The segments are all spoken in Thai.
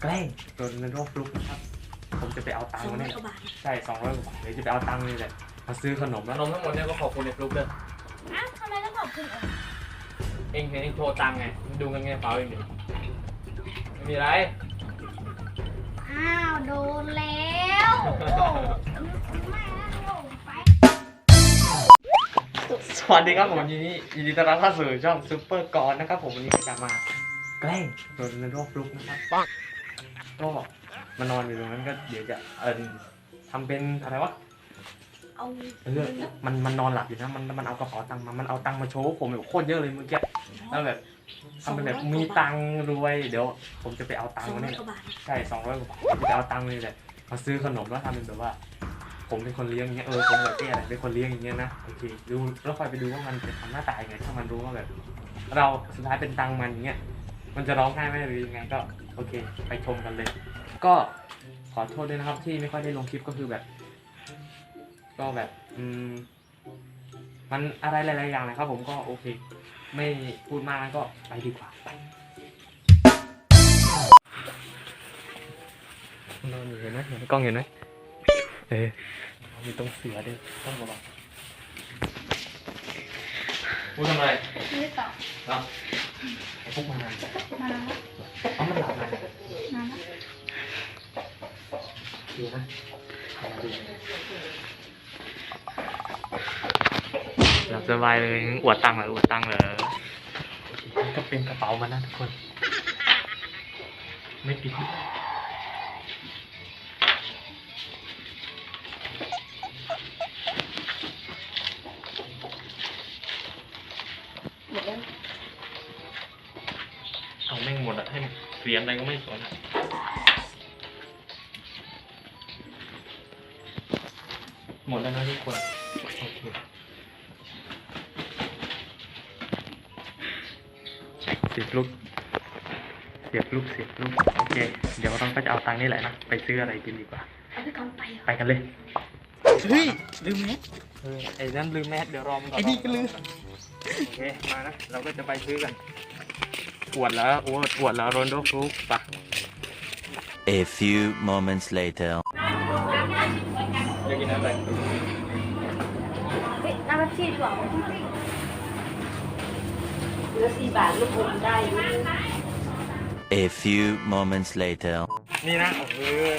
แกล้งจนเป็นโรคฟลุกนะครับ ผมจะไปเอาตังสองค์มาร้อเนี่ยยกว่าบาทใช่สองร้อยกว่าบาทเดี๋ยวจะไปเอาตังค์นี่แหละมาซื้อขนมขแล้วนมทั้งหมดเนี่ยก็ขอบคุณในฟลุกด้วยอ้าวทำไมต้องขอบคุณอะเองเห็นเองโทรตังค์ไงดูเงินเงินกระเป๋าเองดิไม่มีไร อ้าวโดนแล้วโอ้โหไม่แล้วไป สวัสดีครับผมยินดียินดีต้อนรับเข้าสู่ช่องซูเปอร์กอนนะครับผมวันนี้จะมาแกล้งจนเป็นโรคฟลุกนะครับ ก็มานอนอยู่ตรงนั้นก็เดี๋ยวจะเอินทำเป็นอะไรวะเอาเออมันมันนอนหลับอยู่นะมันมันเอากระเป๋าตังค์มามันเอาตังค์มาโชว์ผมแบบโคตรเยอะเลยเมื่อกี้แล้วแบบทำเป็นแบบมีตังค์รวยเดี๋ยว ผมจะไปเอาตังสอค์งมาร้อเนี่ยยกว่าบาทใช่สองร้อยกว่าบาทผมจะไปเอาตังค์นี่แหละมาซื้อขนมแล้วทำเป็นแบบว่า ผมเป็นคนเลี้ยงอย่างเงี้ยเออผมแบบเตี้ยอะไรเป็นคนเลี้ยงอย่างเงี้ยนะโอเคดูแล้วคอยไปดูว่ามันจะทำหน้าตายังไงถ้ามันรู้ว่าแบบ เราสุดท้ายเป็นตังค์มันอย่างเงี้ย มันจะร้องไห้ไหมหรือยังไงก็โอเค ไปชมกันเลย ก็ขอโทษด้วยนะครับ ที่ไม่ค่อยได้ลงคลิปก็คือแบบ ก็แบบ อืม มันอะไรหลายๆอย่างนะครับ ผมก็โอเค ไม่พูดมากแล้วก็ไปดีกว่าไปนอนอยู่เห็นไหมเห็นกล้องเห็นไหมเออมีตรงเสือด้วยต้องระวังพูดทำไมไม่ได้ตอบเนาะ ไอ้พวกมันนานมาแล้วเอามันหลับนานมาแล้วดูนะเอามาดูหลับสบายเลยอวดตังค์เหรออวดตังค์เหรอก็เป็นกระเป๋ามันนะทุกคน ไม่ปิด เอาแม่งหมดอะให้เหรียญอะไรก็ไม่สนอะหมดแล้วนะทุกคนโอเคเสียบลูกเสียบลูกเสียบลูกโอเค เดี๋ยวเราก็จะเอาตังค์นี่แหละนะไปซื้ออะไรกินดีกว่า เอาพี่กำไปเหรอไปกันเลยเฮ้ยลืมไหมเออไอ้นั่นลืมแมสเดี๋ยวรอมนก่อนไอ้นี่ก็ลืมโอเคมานะเราก็จะไปซื้อกัน ปวดแล้วโอ้ปวดแล้วโรนโดฟลุกปะ A few moments later. จะกินอะไรเฮ้ยน้ำแป๊บซี่ดีกว่าเหลือสี่บาทลูกอมได้อยู่ A few moments later. นี่นะโอ้ย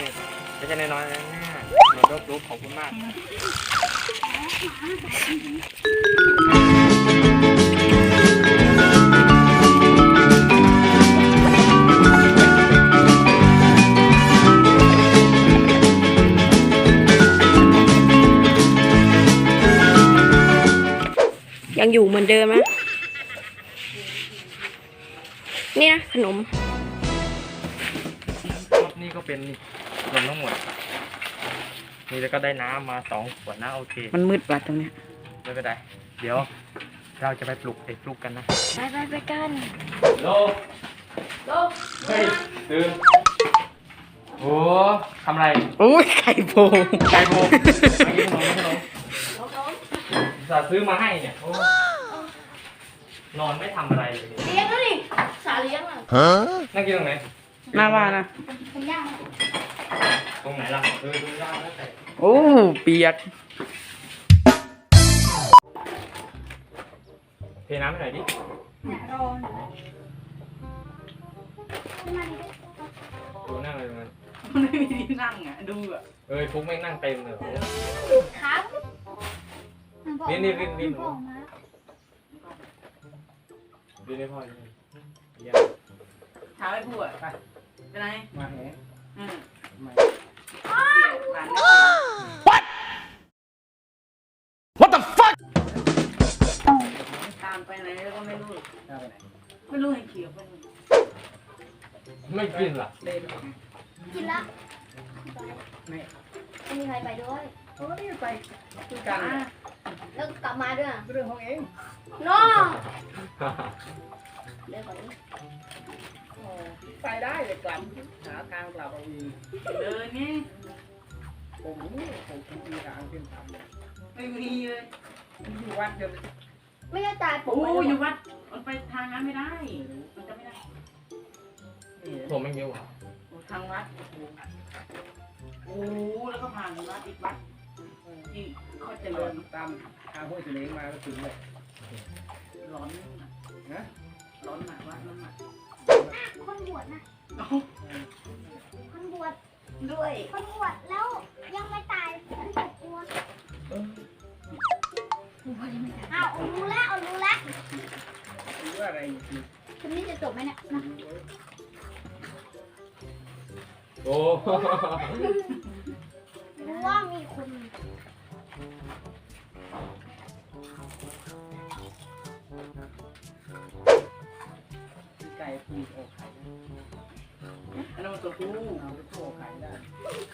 ไม่ใช่น้อยๆนะเนี่ยโรนโดฟลุกขอบคุณมาก อยู่เหมือนเดิมนะ นี่นะขนมรอบนี้ก็เป็นรวมทั้งหมด นี่แล้วก็ได้น้ำมาสองขวดนะโอเค มันมืดว่ะตรงเนี้ยไม่เป็นไรเดี๋ยวเราจะไปปลุกไอ้ปลุกกันนะ ไปไปไปกันโลโลเฮ้ยตื่นโอ้ทำอะไรโอ้ยไข่โพงไก่โบก ซื้อมาให้เนี่ยโอ้นอนไม่ทำอะไรเลยเลี้ยงแล้วดิสาเลี้ยงอะ Huh? นั่งกินตรงไหนหน้าว่านะเป็นย่างตรงไหนล่ะเออตรงย่างแล้วแต่โอ้เปียกเทน้ำให้หน่อยดิรอขึ้นมาดิดูนั่งเลยตรงนั้นมันไม่มีที่นั่งอะดูอะเอ้ยฟุกไม่งนั่งเต็มเลยโอ้ครับ นี่นี่นี่นี่พ่อมาดูได้พ่อดูเยี่ยมเช้าไม่พูดอะไปไปไหนมาไหนอืมมาร้านไม่เปิดตามไปไหนแล้วก็ไม่รู้ไม่รู้เห็นเขียวไปนู่นไม่กินล่ะเดินกินละไม่ไม่มีใครไปด้วย โอ้ยไปคุยกันอะ แล้วกลับมาด้วยอะเรื่องของเองน้องเดี๋ยวก่อนนี้โอ้ไปได้เลยกลับหาทางกลับเอาเองเดินนี่ผมผมคิดมีทางขึ้นทำเลยไม่มีเลยอยู่วัดเดียวไม่ได้ตายผมโอ้ไปอยู่วัดมันไปทางนั้นไม่ได้ มันจะไม่ได้นี่ผมไม่เยอะว่ะโอ้ทางวัดโอ้โหแล้วก็ผ่านวัดอีกวัด ที่เขาเจะเดิเดินนตามทางห้วยเสน่ห์มาก็ถึงเลยร้อนนะร้อนหนักวัดน้ำหนักคนบวชนะเอาคนบวชด้วยคนบวชแล้วยังไม่ตายฉันตกกลัวเอออ้าวรู้แล้วเอารู้แล้วหรือว่าอะไรอีกทีคลิปนี้จะจบไหมเนี่ยนะโอ้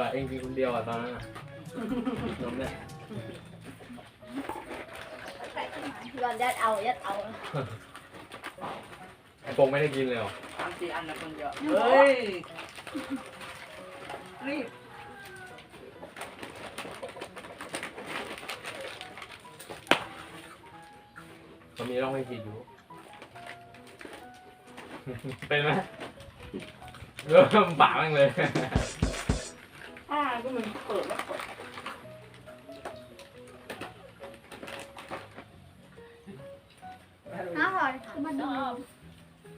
ออเองกินคนเดียวอะตอนนั้นอะนมเนี่ยย้อนยัดเอายัดเอาไอ้ปงไม่ได้กินเลยเหรอสามสี่อันนะคนเดียวเฮ้ยรีบมันมีร่องให้ผิดอยู่ เป็นไหมเริ่มปากแม่งเลย อ่าก็มันเปิดแล้วเปิดน้าหอยมาดู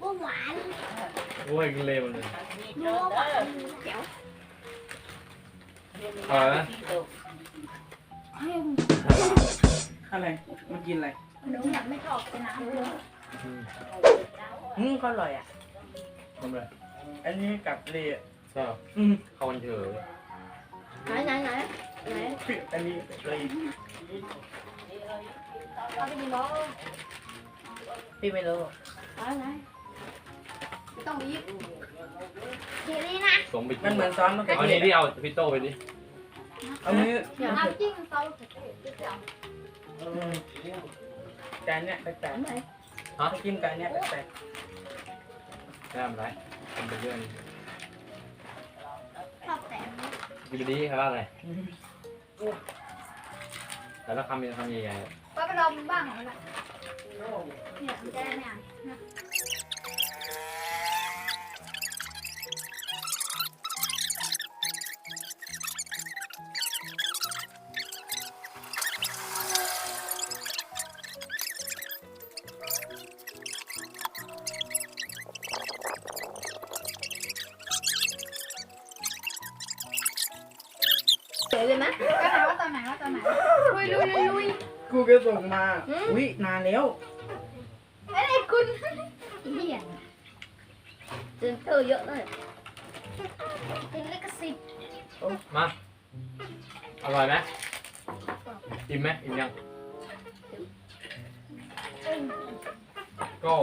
ว่าหวานโอ้ยกินเลยหมันเลยรู้ว่าหวานแจ๋วเอาละเฮ้ยอะไร มันกินอะไรหนูอยากไม่ชอบเป็นน้ำเลยอืมอืมก็อร่อยอะทำไรอันนี้กับเละใช่เหรออืมเข้ากันเถอะ ไหนไหนไหนไหนอันนี้เลยเอาไปดีบ้างพี่ไม่รู้เอาไหนไม่ต้องรีบเดี๋ยวนี้นะสมไปมันเหมือนซ้อนมะเขือเอาเทนี่ศที่เอาพี่โตไปดิเอามือเดี๋ยวน้ำจิ้มเตาเสจเดี๋ยวอืมจานเนี้ยแปลกไหนๆถ้ากินเนี้ยแปลกไม่ทำไรทำไปเรื่อยอบแต่ กินไปดิครับอะไรๆอืมแต่ละคำเป็นคำใหญ่ๆอะไปไปลองบ้างเหรอเนี่ยมัน ยวเลยนะก็ถามว่าตอนไหนว่าตอนไหนลุยลุยลุยลุยกูก็ส่งมาอุ้ยนานแล้วไอ้ยคุณเหี้ยเจนเตอร์เยอะเลยเป็นลิขสิทธิ์มา อร่อยไหมอิ่มไหมอิ่มยังก็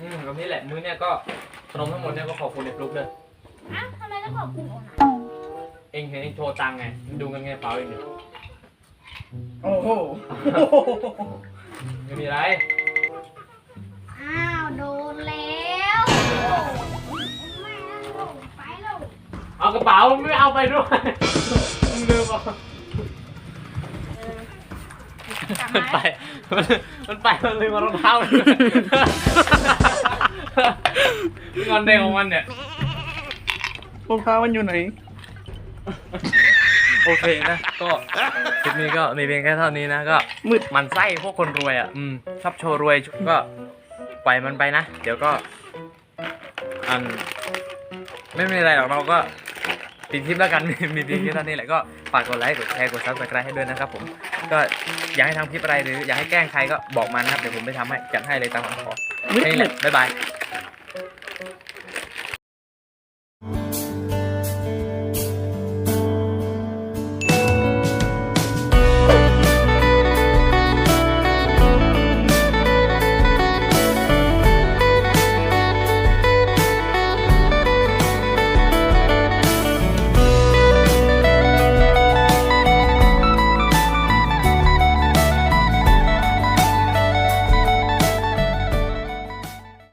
อืมตรงนี้แหละมื้อเนี่ยก็ขนมทั้งหมดเนี่ยก็ขอบคุณในฟลุกเลยอ้าวทำไมต้องขอบคุณโอนะ เองเห็นเองโชว์ตังค์ไงดูเงินไงเปล่าเองเนี่ยโอ้โห ไม่มีอะไรอ้าว โดนแล้วไม่แล้วไปแล้วเอากระเป๋าไม่เอาไปด้วยมึงลืมเอะกลับมันมาไป มันมันไป มันลืมมารองเท้าเลยงอนเด็กของมันเนี่ยรองเท้ามันอยู่ไหน โอเคนะ ก็คลิปนี้ก็มีเพียงแค่เท่านี้นะก็มืดมันไส้พวกคนรวยอะอืมชอบโชว์รวยก็ปล่อยมันไปนะ เดี๋ยวก็ อัน ไม่มีอะไรหรอกเราก็ปิดคลิปแล้วกันมีเพียงแค่เท่านี้แหละก็ฝากกดไลค์กดแชร์กดซับสไครต์ให้ด้วยนะครับผมก็อยากให้ทำคลิปอะไรหรืออยากให้แกล้งใครก็บอกมานะครับเดี๋ยวผมไปทำให้จัดให้เลยตามคำขอแค่นี้แหละบ๊ายบาย